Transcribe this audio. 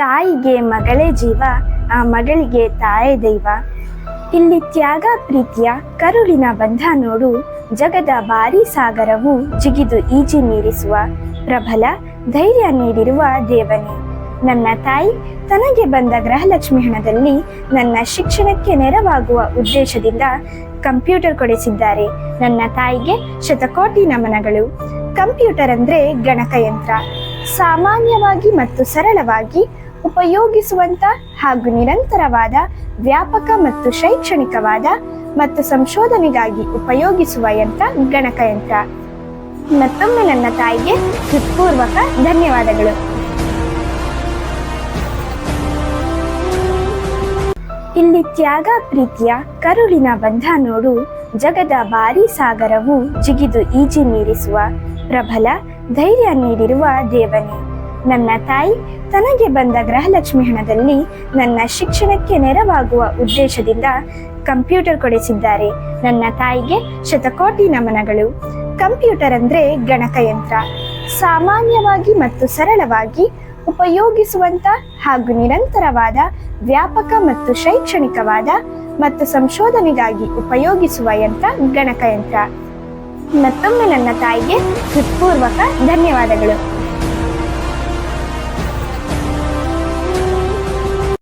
ತಾಯಿಗೆ ಮಗಳೇ ಜೀವ, ಆ ಮಗಳಿಗೆ ತಾಯೇ ದೈವ. ಇಲ್ಲಿ ತ್ಯಾಗ ಪ್ರೀತಿಯ ಕರುಳಿನ ಬಂಧ ನೋಡು, ಜಗದ ಭಾರಿ ಸಾಗರವು ಜಿಗಿದು ಈಜಿ ಮೀರಿಸುವ ಪ್ರಬಲ ಧೈರ್ಯ ನೀಡಿರುವ ದೇವನೇ. ನನ್ನ ತಾಯಿ ತನಗೆ ಬಂದ ಗೃಹಲಕ್ಷ್ಮಿ ಹಣದಲ್ಲಿ ನನ್ನ ಶಿಕ್ಷಣಕ್ಕೆ ನೆರವಾಗುವ ಉದ್ದೇಶದಿಂದ ಕಂಪ್ಯೂಟರ್ ಕೊಡಿಸಿದ್ದಾರೆ. ನನ್ನ ತಾಯಿಗೆ ಶತಕೋಟಿ ನಮನಗಳು. ಕಂಪ್ಯೂಟರ್ ಅಂದ್ರೆ ಗಣಕಯಂತ್ರ. ಸಾಮಾನ್ಯವಾಗಿ ಮತ್ತು ಸರಳವಾಗಿ ಉಪಯೋಗಿಸುವಂತ ಹಾಗೂ ನಿರಂತರವಾದ ವ್ಯಾಪಕ ಮತ್ತು ಶೈಕ್ಷಣಿಕವಾದ ಮತ್ತು ಸಂಶೋಧನೆಗಾಗಿ ಉಪಯೋಗಿಸುವ ಯಂತ್ರ ಗಣಕಯಂತ್ರ ಮತ್ತೊಮ್ಮೆ ನನ್ನ ತಾಯಿಗೆ ಹೃತ್ಪೂರ್ವಕ ಧನ್ಯವಾದಗಳು. ಇಲ್ಲಿ ತ್ಯಾಗ ಪ್ರೀತಿಯ ಕರುಳಿನ ಬಂಧ ನೋಡು. ಜಗದ ಭಾರಿ ಸಾಗರವು ಜಿಗಿದು ಈಜಿ ಮೀರಿಸುವ ಪ್ರಬಲ ಧೈರ್ಯ ನೀಡಿರುವ ದೇವನೇ. ನನ್ನ ತಾಯಿ ತನಗೆ ಬಂದ ಗೃಹಲಕ್ಷ್ಮಿ ಹಣದಲ್ಲಿ ನನ್ನ ಶಿಕ್ಷಣಕ್ಕೆ ನೆರವಾಗುವ ಉದ್ದೇಶದಿಂದ ಕಂಪ್ಯೂಟರ್ ಕೊಡಿಸಿದ್ದಾರೆ. ನನ್ನ ತಾಯಿಗೆ ಶತಕೋಟಿ ನಮನಗಳು. ಕಂಪ್ಯೂಟರ್ ಅಂದ್ರೆ ಗಣಕಯಂತ್ರ. ಸಾಮಾನ್ಯವಾಗಿ ಮತ್ತು ಸರಳವಾಗಿ ಉಪಯೋಗಿಸುವಂತ ಹಾಗೂ ನಿರಂತರವಾದ ವ್ಯಾಪಕ ಮತ್ತು ಶೈಕ್ಷಣಿಕವಾದ ಮತ್ತು ಸಂಶೋಧನೆಗಾಗಿ ಉಪಯೋಗಿಸುವ ಯಂತ್ರ ಗಣಕಯಂತ್ರ. ಮತ್ತೊಮ್ಮೆ ನನ್ನ ತಾಯಿಗೆ ಹೃತ್ಪೂರ್ವಕ ಧನ್ಯವಾದಗಳು.